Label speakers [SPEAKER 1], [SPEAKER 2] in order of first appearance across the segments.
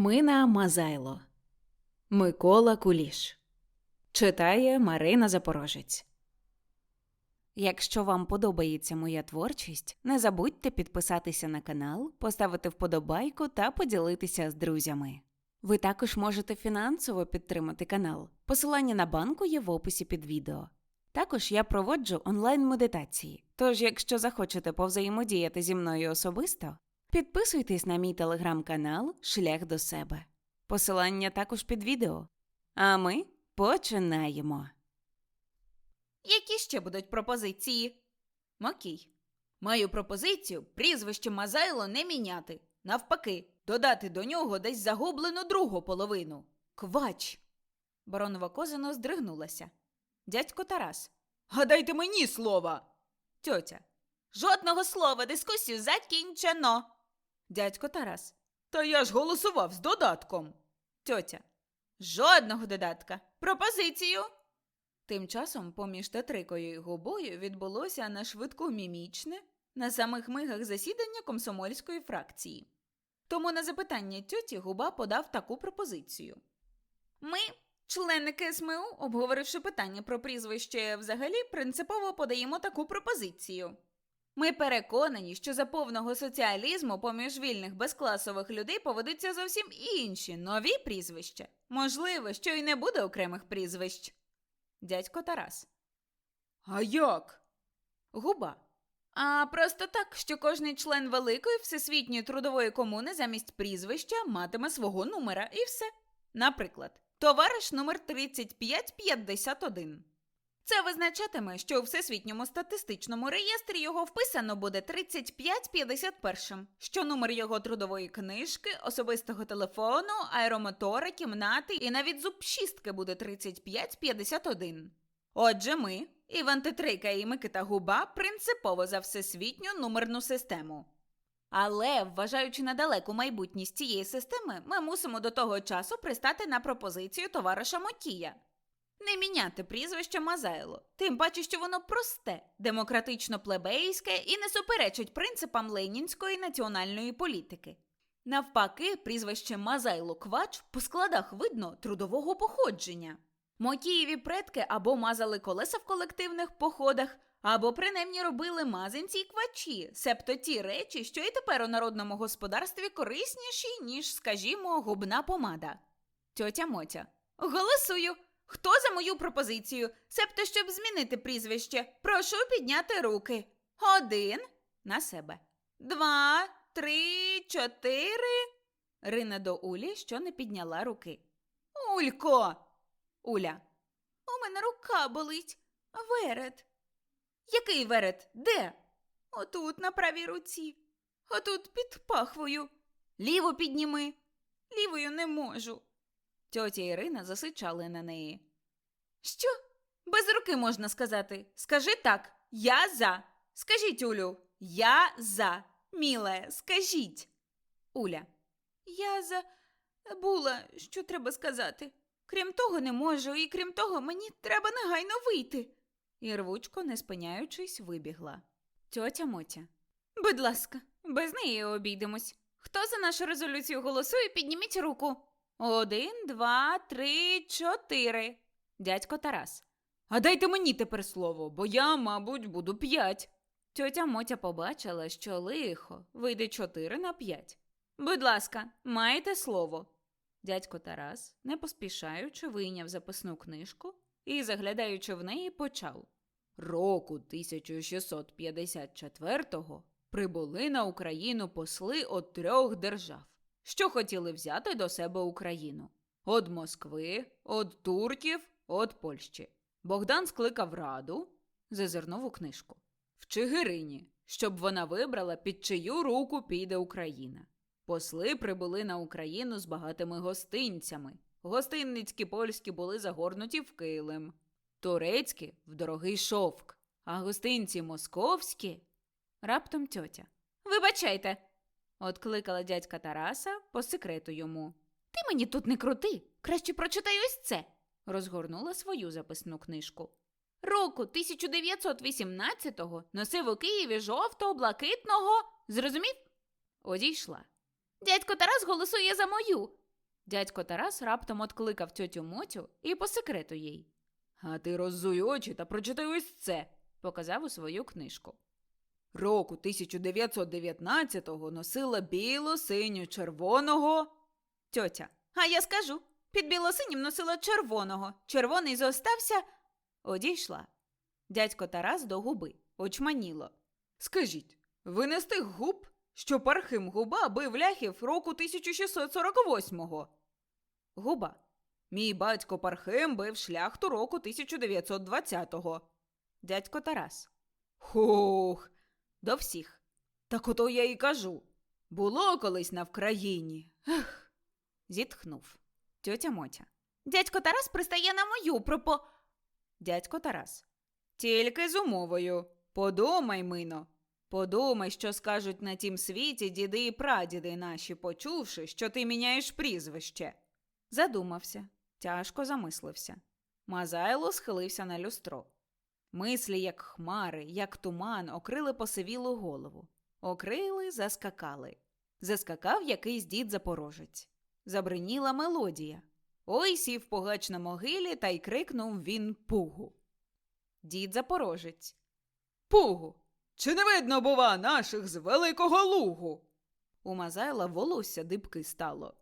[SPEAKER 1] Мина Мазайло Микола Куліш Читає Марина Запорожець. Якщо вам подобається моя творчість, не забудьте підписатися на канал, поставити вподобайку та поділитися з друзями. Ви також можете фінансово підтримати канал. Посилання на банку є в описі під відео. Також я проводжу онлайн-медитації. Тож, якщо захочете повзаємодіяти зі мною особисто, підписуйтесь на мій телеграм-канал Шлях до себе. Посилання також під відео. А ми починаємо.
[SPEAKER 2] Які ще будуть пропозиції? Окей. Маю пропозицію прізвище Мазайло не міняти. Навпаки, додати до нього десь загублену другу половину. Квач. Баронова козино здригнулася. Дядько Тарас. Гадайте мені слова. Тьотя. Жодного слова, дискусію закінчено. Дядько Тарас. Та я ж голосував з додатком. Тьотя. Жодного додатка. Пропозицію. Тим часом поміж Тетрикою і губою відбулося на швидку мімічне на самих мигах засідання комсомольської фракції. Тому на запитання тьоті губа подав таку пропозицію. Ми, члени КСМУ, обговоривши питання про прізвище взагалі, принципово подаємо таку пропозицію. Ми переконані, що за повного соціалізму поміж вільних безкласових людей поведуться зовсім інші нові прізвища. Можливо, що й не буде окремих прізвищ. Дядько Тарас. А як? Губа. А просто так, що кожний член великої всесвітньої трудової комуни замість прізвища матиме свого номера і все. Наприклад, товариш номер 3551. Це визначатиме, що у всесвітньому статистичному реєстрі його вписано буде 3551, що номер його трудової книжки, особистого телефону, аеромотора, кімнати і навіть зубшістки буде 3551. Отже, ми, Іван Тетрейка і Микита Губа, принципово за всесвітню номерну систему. Але, вважаючи на далеку майбутність цієї системи, ми мусимо до того часу пристати на пропозицію товариша Мотія. Не міняти прізвище Мазайло, тим паче, що воно просте, демократично-плебейське і не суперечить принципам ленінської національної політики. Навпаки, прізвище Мазайло Квач по складах видно трудового походження. Мотієві предки або мазали колеса в колективних походах, або принаймні робили мазанці й квачі, себто ті речі, що і тепер у народному господарстві корисніші, ніж, скажімо, губна помада. Тьотя Мотя. Голосую. Хто за мою пропозицію? Себто, щоб змінити прізвище, прошу підняти руки. Один на себе. Два, три, чотири. Рина до Улі, що не підняла руки. Улько. Уля. У мене рука болить. Верет. Який верет? Де? Отут, на правій руці. Отут під пахвою. Ліву підніми. Лівою не можу. Тьотя Ірина засичали на неї. Що? Без руки можна сказати. Скажи так, я за. Скажіть, Улю, я за. Міле, скажіть. Уля. Я за була, що треба сказати. Крім того, не можу, і крім того, мені треба негайно вийти. І рвучко, не спиняючись, вибігла. Тьотя Мотя. Будь ласка, без неї обійдемось. Хто за нашу резолюцію голосує, підніміть руку. Один, два, три, чотири. Дядько Тарас. А дайте мені тепер слово, бо я, мабуть, буду п'ять. Тьотя Мотя побачила, що лихо вийде чотири на п'ять. Будь ласка, маєте слово. Дядько Тарас, не поспішаючи, вийняв записну книжку і, заглядаючи в неї, почав. Року 1654-го прибули на Україну посли от трьох держав, що хотіли взяти до себе Україну. Од Москви, од турків, од Польщі. Богдан скликав раду, зазирнув у книжку. В Чигирині, щоб вона вибрала, під чию руку піде Україна. Посли прибули на Україну з багатими гостинцями. Гостинницькі польські були загорнуті в килим, турецькі в дорогий шовк, а гостинці московські. Раптом тьотя. Вибачайте, откликала дядька Тараса по секрету йому. Ти мені тут не крути, краще прочитай ось це. Розгорнула свою записну книжку. Року 1918-го носив у Києві жовто-блакитного. Зрозумів? Одійшла. Дядько Тарас голосує за мою.
[SPEAKER 1] Дядько Тарас раптом откликав тьотю Мотю і по секрету їй.
[SPEAKER 2] А ти роззуй очі та прочитай ось це.
[SPEAKER 1] Показав у свою книжку.
[SPEAKER 2] Року 1919-го носила біло-синьо-червоного.
[SPEAKER 1] Тьотя.
[SPEAKER 2] А я скажу, під білосинім носила червоного. Червоний зостався.
[SPEAKER 1] Одійшла. Дядько Тарас до губи. Очманіло.
[SPEAKER 2] Скажіть, ви не з тих губ, що пархим губа бив ляхів року 1648-го?
[SPEAKER 1] Губа.
[SPEAKER 2] Мій батько Пархим бив шляхту року 1920-го.
[SPEAKER 1] Дядько Тарас.
[SPEAKER 2] Хух,
[SPEAKER 1] До всіх.
[SPEAKER 2] так ото я і кажу. Було колись на Вкраїні.
[SPEAKER 1] Зітхнув. Тьотя Мотя.
[SPEAKER 2] Дядько Тарас пристає на мою пропо.
[SPEAKER 1] Дядько Тарас.
[SPEAKER 2] Тільки з умовою. Подумай, мино. Подумай, що скажуть на тім світі діди і прадіди наші, почувши, що ти міняєш прізвище.
[SPEAKER 1] Задумався. Тяжко замислився. Мазайло схилився на люстро. Мислі, як хмари, як туман, окрили посивілу голову. Окрили, заскакали. Заскакав якийсь дід запорожець. Забриніла мелодія. Ой сів погач на могилі та й крикнув він пугу. Дід запорожець.
[SPEAKER 2] Пугу! Чи не видно, бува, наших з великого лугу?
[SPEAKER 1] У Мазайла волосся дибки стало.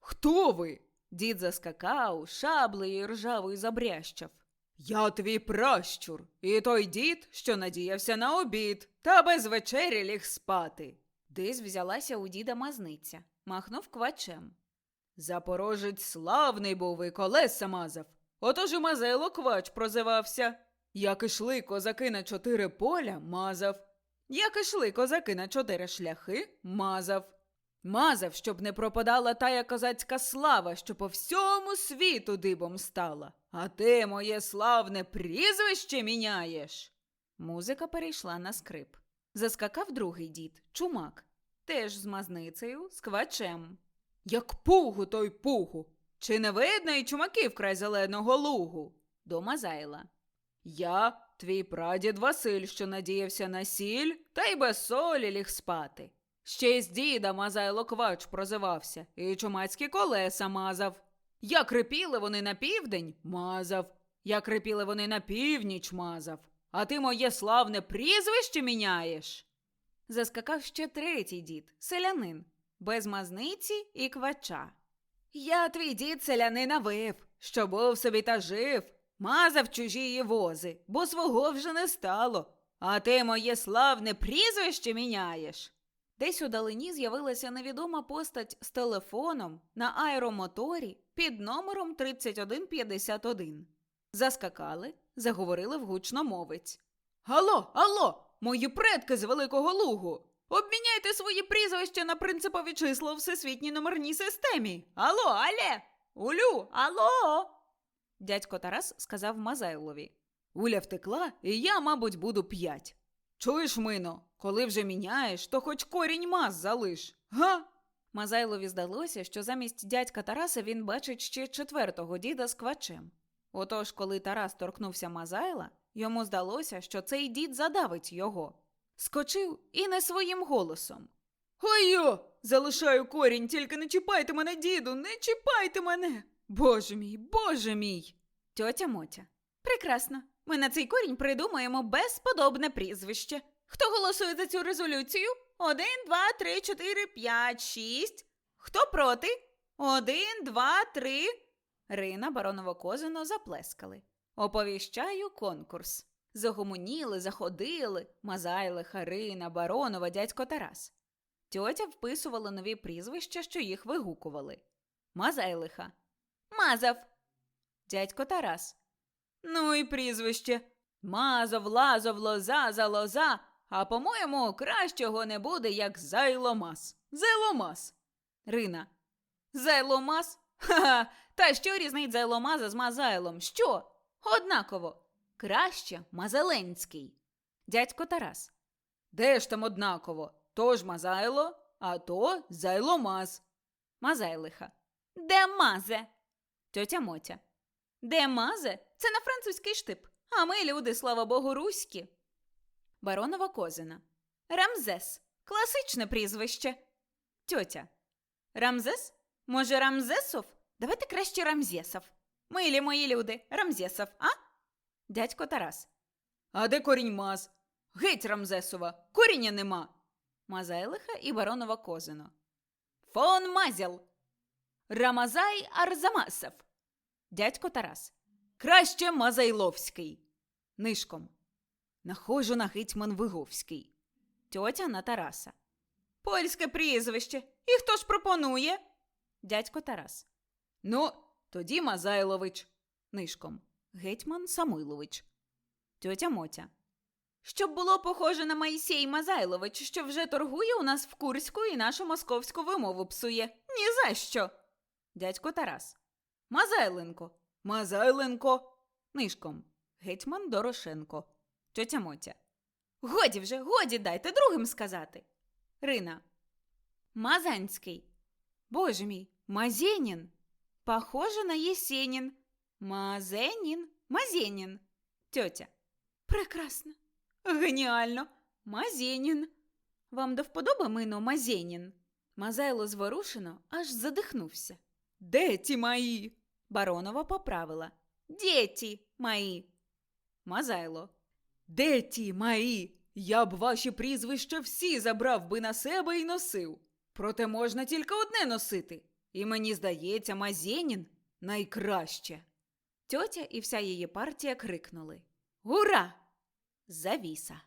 [SPEAKER 2] Хто ви?
[SPEAKER 1] Дід заскакав, шаблею ржавою забрящав.
[SPEAKER 2] Я твій пращур, і той дід, що надіявся на обід, та без вечері ліг спати.
[SPEAKER 1] Десь взялася у діда мазниця, махнув квачем.
[SPEAKER 2] Запорожець славний був і колеса мазав. Отож і Мазайло квач прозивався. Як ішли козаки на чотири поля, мазав. Як ішли козаки на чотири шляхи, мазав. Мазав, щоб не пропадала тая козацька слава, що по всьому світу дибом стала. А ти моє славне прізвище міняєш.
[SPEAKER 1] Музика перейшла на скрип. Заскакав другий дід, чумак, теж з мазницею, з квачем.
[SPEAKER 2] Як пугу той пугу. Чи не видно і чумаки вкрай зеленого лугу?
[SPEAKER 1] До Мазайла.
[SPEAKER 2] Я, твій прадід Василь, що надіявся на сіль, та й без солі ліг спати. Ще й з діда Мазайло Квач прозивався, і чумацькі колеса мазав. Як рипіли вони на південь, мазав. Як рипіли вони на північ, мазав. А ти моє славне прізвище міняєш.
[SPEAKER 1] Заскакав ще третій дід, селянин, без мазниці і квача.
[SPEAKER 2] Я твій дід селянина вив, що був собі та жив, мазав чужії вози, бо свого вже не стало. А ти моє славне прізвище міняєш.
[SPEAKER 1] Десь у далині з'явилася невідома постать з телефоном на аеромоторі під номером 3151. Заскакали, заговорили в гучномовець.
[SPEAKER 2] Алло, алло, мої предки з Великого Лугу. Обміняйте свої прізвища на принципові числа у всесвітній номерній системі. Алло, але? Улю, алло.
[SPEAKER 1] Дядько Тарас сказав Мазайлові.
[SPEAKER 2] Уля втекла, і я, мабуть, буду п'ять. Чуєш, мино, коли вже міняєш, то хоч корінь маз залиш. Га?
[SPEAKER 1] Мазайлові здалося, що замість дядька Тараса він бачить ще четвертого діда з квачем. Отож, коли Тарас торкнувся Мазайла, йому здалося, що цей дід задавить його. Скочив і не своїм голосом.
[SPEAKER 2] Ой-йо! Залишаю корінь, тільки не чіпайте мене, діду, не чіпайте мене. Боже мій, боже мій.
[SPEAKER 1] Тьотя Мотя. Прекрасно. Ми на цей корінь придумаємо безподобне прізвище.
[SPEAKER 2] Хто голосує за цю резолюцію? Один, два, три, чотири, п'ять, шість. Хто проти? Один, два, три.
[SPEAKER 1] Рина баронова козино заплескали. Оповіщаю конкурс. Загомоніли, заходили Мазайли, Харина, Баронова, дядько Тарас. Тьотя вписувала нові прізвища, що їх вигукували. Мазайлиха.
[SPEAKER 2] Мазав.
[SPEAKER 1] Дядько Тарас.
[SPEAKER 2] Ну і прізвище. Мазов, лазов, лоза, залоза. А по-моєму, кращого не буде, як зайломас. Зайломас.
[SPEAKER 1] Рина.
[SPEAKER 2] Зайломас? Ха-ха. Та що різнить зайломаза з мазайлом? Що? Однаково. Краще Мазеленський.
[SPEAKER 1] Дядько Тарас.
[SPEAKER 2] Де ж там однаково? То ж мазайло, а то зайломаз.
[SPEAKER 1] Мазайлиха.
[SPEAKER 2] Де мазе?
[SPEAKER 1] Тьотя Мотя.
[SPEAKER 2] Де мазе? Це на французький штип. А ми, люди, слава Богу, руські.
[SPEAKER 1] Баронова козина.
[SPEAKER 2] Рамзес. Класичне прізвище.
[SPEAKER 1] Тьотя.
[SPEAKER 2] Рамзес? Може, Рамзесов? Давайте краще Рамзєсов. Милі мої люди, Рамзєсов, а?
[SPEAKER 1] Дядько Тарас.
[SPEAKER 2] А де корінь маз? Геть Рамзесова, коріння нема.
[SPEAKER 1] Мазайлиха і баронова Козино.
[SPEAKER 2] Фон Мазял. Рамазай Арзамасов.
[SPEAKER 1] Дядько Тарас.
[SPEAKER 2] Краще Мазайловський. Нишком. Нахожу на гетьман Виговський.
[SPEAKER 1] Тьотя на Тараса.
[SPEAKER 2] Польське прізвище. І хто ж пропонує?
[SPEAKER 1] Дядько Тарас.
[SPEAKER 2] Ну, тоді Мазайлович.
[SPEAKER 1] Нишком. Гетьман Самойлович. Тьотя Мотя.
[SPEAKER 2] Щоб було похоже на Моїсей Мазайлович, що вже торгує у нас в Курську і нашу московську вимову псує. Ні за що.
[SPEAKER 1] Дядько Тарас.
[SPEAKER 2] Мазайленко. Мазайленко.
[SPEAKER 1] Нишком. Гетьман Дорошенко. Тьотя Мотя.
[SPEAKER 2] Годі вже, годі дайте другим сказати.
[SPEAKER 1] Рина.
[SPEAKER 2] Мазанський.
[SPEAKER 1] Боже мій. Мазенін. Похоже на Єсенін.
[SPEAKER 2] Мазенін. Мазенін.
[SPEAKER 1] Тьотя.
[SPEAKER 2] Прекрасно. Геніально. Мазенін.
[SPEAKER 1] Вам до вподоби мино Мазенін? Мазайло зворушено, аж задихнувся.
[SPEAKER 2] Де ті мої?
[SPEAKER 1] Баронова поправила.
[SPEAKER 2] Діті мої.
[SPEAKER 1] Мазайло.
[SPEAKER 2] Де ті маї? Я б ваші прізвища всі забрав би на себе і носив. Проте можна тільки одне носити. І мені здається, Мазєнін найкраще.
[SPEAKER 1] Тьотя і вся її партія крикнули.
[SPEAKER 2] Ура!
[SPEAKER 1] Завіса.